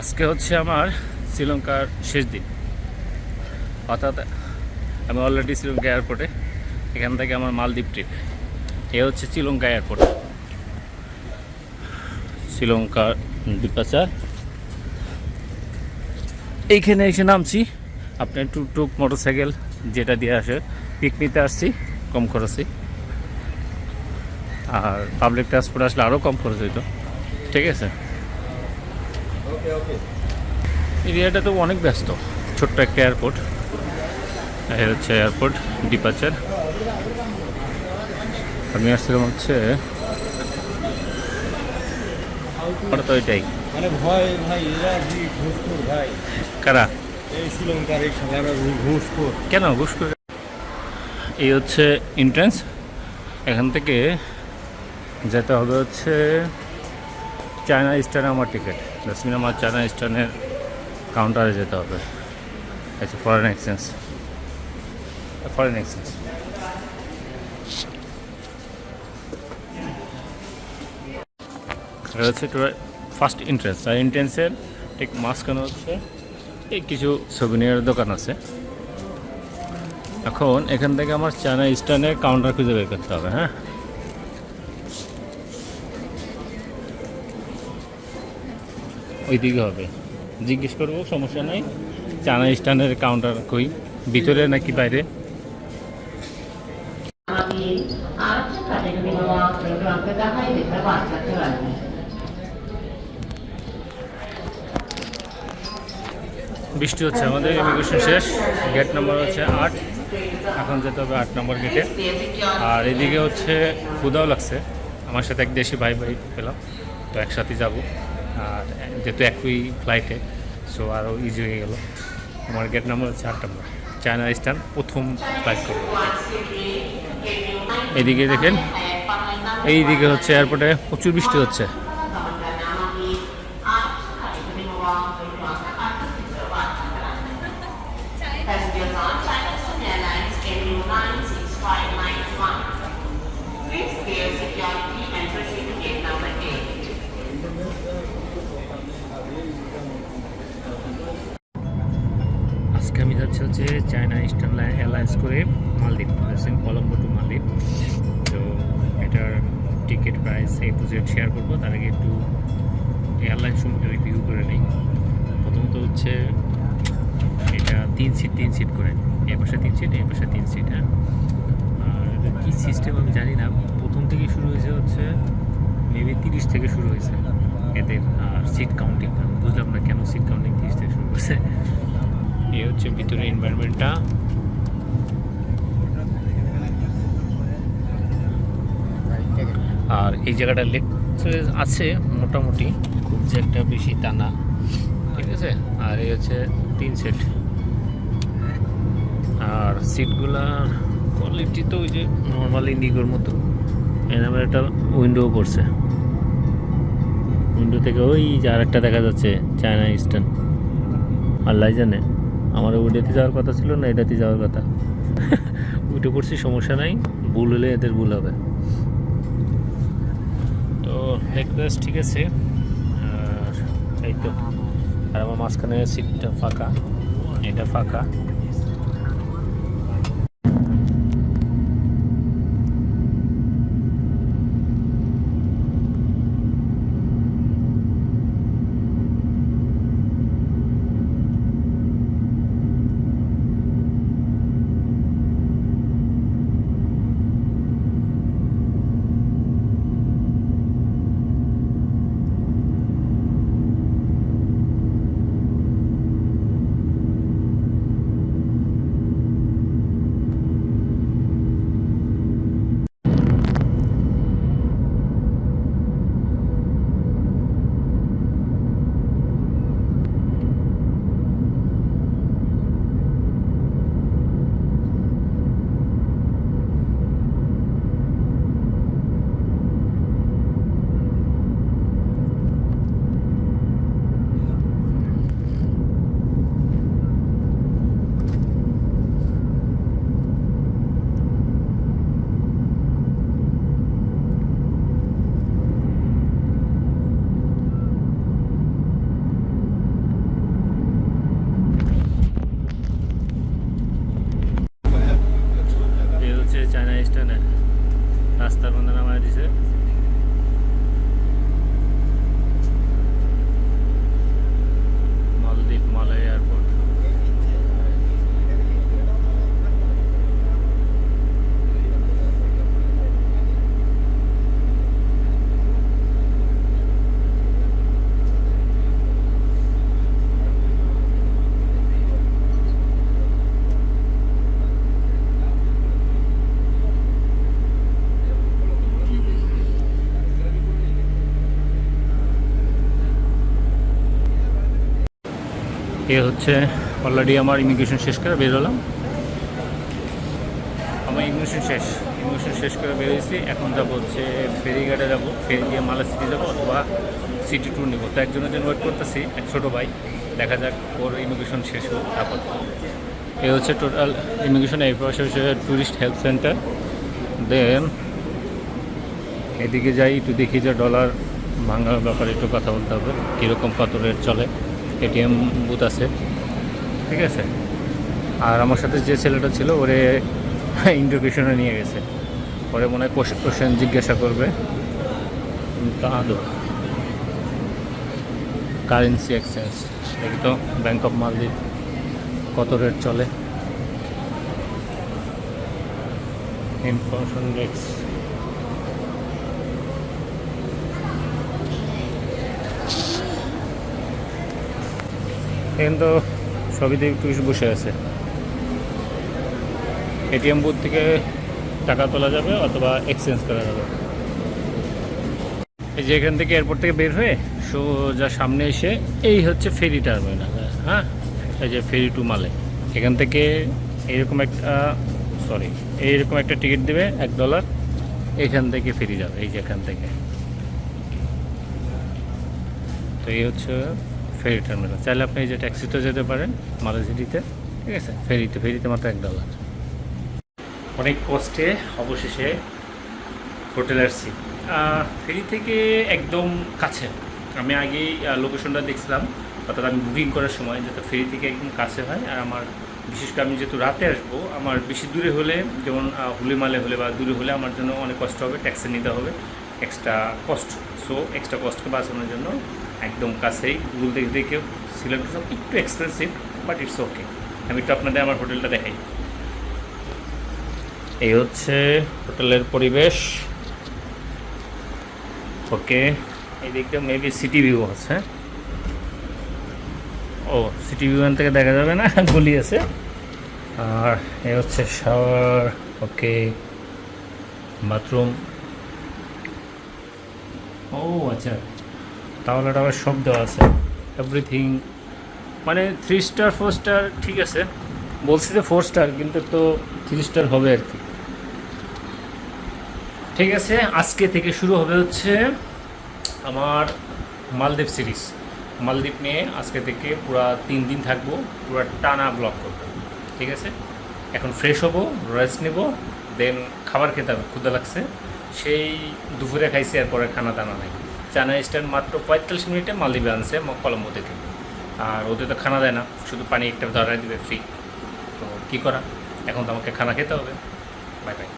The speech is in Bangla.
আজকে হচ্ছে আমার শ্রীলঙ্কার শেষ দিন। অর্থাৎ আমি অলরেডি শ্রীলঙ্কা এয়ারপোর্টে এখান থেকে আমার মালদ্বীপ ট্রিপ এ হচ্ছে শ্রীলঙ্কা এয়ারপোর্ট শ্রীলঙ্কার দ্বীপাচার এইখানে এসে নামছি। আপনার টুকটুক মোটরসাইকেল যেটা দিয়ে আসে পিকনিকতে আসছি, কম খরচে। আর পাবলিক ট্রান্সপোর্ট আসলে আরও কম খরচ হইতো। ঠিক আছে? এরিয়াটা তো অনেক ব্যস্ত। ছোট্ট একটা এয়ারপোর্ট এই হচ্ছে এয়ারপোর্ট ডিপাচার আমি আসছিলাম হচ্ছে তো এটাই মানে ভয় ভাই এরা ঘুষখোর ভাই? কারা? এই শ্রীলঙ্কার এই সালারা ঘুষখোর। কেন ঘুষ এই হচ্ছে এন্ট্রান্স এখান থেকে যেতে হবে হচ্ছে চায়না স্টানে আমার টিকিট। দশ মিনিট আমার চায়না স্টানের কাউন্টারে যেতে হবে। আচ্ছা ফরেন এক্সচেঞ্জ ফরেন এক্সচেঞ্জ এটা হচ্ছে ফার্স্ট এন্ট্রেন্স আর এন্ট্রেন্সের ঠিক মাঝখানে হচ্ছে এই কিছু সবিনিয়ার দোকান আছে। এখন এখান থেকে আমার চায়না স্টানের কাউন্টার খুঁজে বের করতে হবে হ্যাঁ? ওইদিকে হবে। জিজ্ঞেস করব, সমস্যা নাই। চানা স্ট্যান্ডের কাউন্টার কই? ভিতরে নাকি বাইরে? বৃষ্টি হচ্ছে আমাদের ইমিগ্রেশন শেষ। গেট নাম্বার হচ্ছে আট। এখন যেতে হবে আট নম্বর গেটে আর এদিকে হচ্ছে ক্ষুদাও লাগছে। আমার সাথে এক দেশি ভাই ভাই পেলাম। তো একসাথে যাব। আর যেহেতু একই ফ্লাইটে সো আরও ইজি হয়ে গেল। আমার গেট নাম্বার হচ্ছে আট নম্বর চায়না স্টার প্রথম ফ্লাইট করব এইদিকে দেখেন, এইদিকে হচ্ছে এয়ারপোর্টে প্রচুর বৃষ্টি হচ্ছে। আজকে আমি যাচ্ছি হচ্ছে চায়না ইস্টার্ন এয়ারলাইন্স করে মালদ্বীপ সেম কলম্বো টু মালদ্বীপ। তো এটার টিকিট প্রাইস এই প্রজেক্ট শেয়ার করব, তার আগে একটু এয়ারলাইন সম্পর্কে রিভিউ করে নিই। প্রথমত হচ্ছে এটা তিন সিট তিন সিট করে। এ পাশে তিন সিট এ পাশে তিন সিট হ্যাঁ। আর কী সিস্টেম আমি জানি না। প্রথম থেকে শুরু হয়েছে হচ্ছে মেবি তিরিশ থেকে শুরু হয়েছে এদের, আর সিট কাউন্টিং বুঝলাম না কেন সিট কাউন্টিং তিরিশ থেকে শুরু করছে এই হচ্ছে ভিতরে এনভায়রনমেন্টটা আর এই জায়গাটা লেক আছে মোটামুটি, খুব যে একটা বেশি টানা ঠিক আছে? আর এই হচ্ছে তিন সেট। আর সিটগুলার কোয়ালিটি তো ওই যে নর্মাল ইন্ডিগোর মতো। এর আমার একটা উইন্ডো পড়ছে। উইন্ডো থেকে ওই যে আরেকটা দেখা যাচ্ছে চায়না ইস্টার্ন আল্লাহ জানে। আমার ওইটাতে যাওয়ার কথা ছিল না, এটাতে যাওয়ার কথা। উঠে পড়ছি, সমস্যা নাই। ভুল হলে এদের ভুল হবে। তো নেকলেস ঠিক আছে। এই তো। আর আমার মাঝখানে সিটটা ফাঁকা। এটা ফাঁকা। এ হচ্ছে অলরেডি আমার ইমিগ্রেশন শেষ করে বেরোলাম আমার ইমিগ্রেশন শেষ। ইমিগ্রেশন শেষ করে বেরিয়েছি। এখন যাব হচ্ছে ফেরিঘাটে যাব। ফেরি দিয়ে মালা সিটি যাব অথবা সিটি ট্যুর নেব। তো একজনের জন্য ওয়েট করতেছি, এক ছোটো ভাই। দেখা যাক ওর ইমিগ্রেশন শেষ হোক, তারপর। এ হচ্ছে টোটাল ইমিগ্রেশন এই পাশে হচ্ছে ট্যুরিস্ট হেল্প সেন্টার দেন এদিকে যাই, একটু দেখি যে ডলার ভাঙার ব্যাপারে একটু কথা বলতে হবে, কীরকম কত রেট চলে। এটিএম বুথ আছে। ঠিক আছে? আর আমার সাথে যে ছেলেটা ছিল, ওরে ইন্টারভিউশনে নিয়ে গেছে। ওরে মনে হয় কোশ্চেন জিজ্ঞাসা করবে। কাঁদো কারেন্সি এক্সচেঞ্জ দেখি তো ব্যাংক অফ মালদ্বীপ কত রেট চলে? ইনফরমেশন ডেস্ক এখন তো সবইতে টুরিস্ট বসে আছে। এটিএম বুথ থেকে টাকা তোলা যাবে অথবা এক্সচেঞ্জ করা যাবে। এই যে এখান থেকে এয়ারপোর্ট থেকে বের হয়ে সোজা সামনে এসে এই হচ্ছে ফেরি টার্মিনাল হ্যাঁ? এই যে ফেরি টু মালে। এখান থেকে এইরকম একটা সরি এইরকম একটা টিকিট দেবে এক ডলার এখান থেকে ফেরি যাবে, এই যে এখান থেকে। তো এই হচ্ছে ফেরি টার্মিনাল চাইলে আপনি এই যে ট্যাক্সিতে যেতে পারেন মালয়েশিয়াতে ঠিক আছে? ফেরিতে ফেরিতে মাত্র এক ডলার অনেক কষ্টে অবশেষে হোটেলে আসছি। ফেরি থেকে একদম কাছে। আমি আগেই লোকেশনটা দেখছিলাম। অর্থাৎ আমি বুকিং করার সময় যাতে ফেরি থেকে একদম কাছে হয়, আর আমার, বিশেষ করে আমি যেহেতু রাতে আসব, আমার বেশি দূরে হলে, যেমন হুলিমালে হলে বা দূরে হলে আমার জন্য অনেক কষ্ট হবে ট্যাক্সি নিতে হবে এক্সট্রা কস্ট সো এক্সট্রা কস্টকে বাঁচানোর জন্য একদম কাছেই। গুগল দেখে দেখে সিলেক্ট করলাম একটু এক্সপেন্সিভ বাট ইটস ওকে আমি একটু আপনাদের আমার হোটেলটা দেখাই। এই হচ্ছে হোটেলের পরিবেশ। ওকে। এই দিকটা মেবি সিটি ভিউ আছে? ও সিটি ভিউ থেকে দেখা যাবে না, গলি আছে। আর এই হচ্ছে শাওয়ার ওকে। বাথরুম ও আচ্ছা। তাহলে এটা আবার সব দেওয়া আছে। এভরিথিং মানে থ্রি স্টার ফোর স্টার ঠিক আছে। বলছি যে ফোর স্টার কিন্তু তো থ্রি স্টার হবে আর কি। ঠিক আছে, আজকে থেকে শুরু হবে হচ্ছে আমার মালদ্বীপ সিরিজ মালদ্বীপ নিয়ে আজকে থেকে পুরা তিন দিন থাকব, পুরা টানা ব্লক করব। ঠিক আছে? এখন ফ্রেশ হব রেস্ট নেব দেন খাবার খেতে হবে ক্ষুদা লাগছে। সেই দুপুরে খাইছি, এরপরে খানা দানা নেই। চায়না স্ট্যান্ড মাত্র পঁয়তাল্লিশ মিনিটে মালদ্বীপে আনছে কলম্বো থেকে। আর ওদের তো খানা দেয় না, শুধু পানি একটা ধরাই দেবে ফ্রি তো কী করা? এখন তো আমাকে খানা খেতে হবে। Bye bye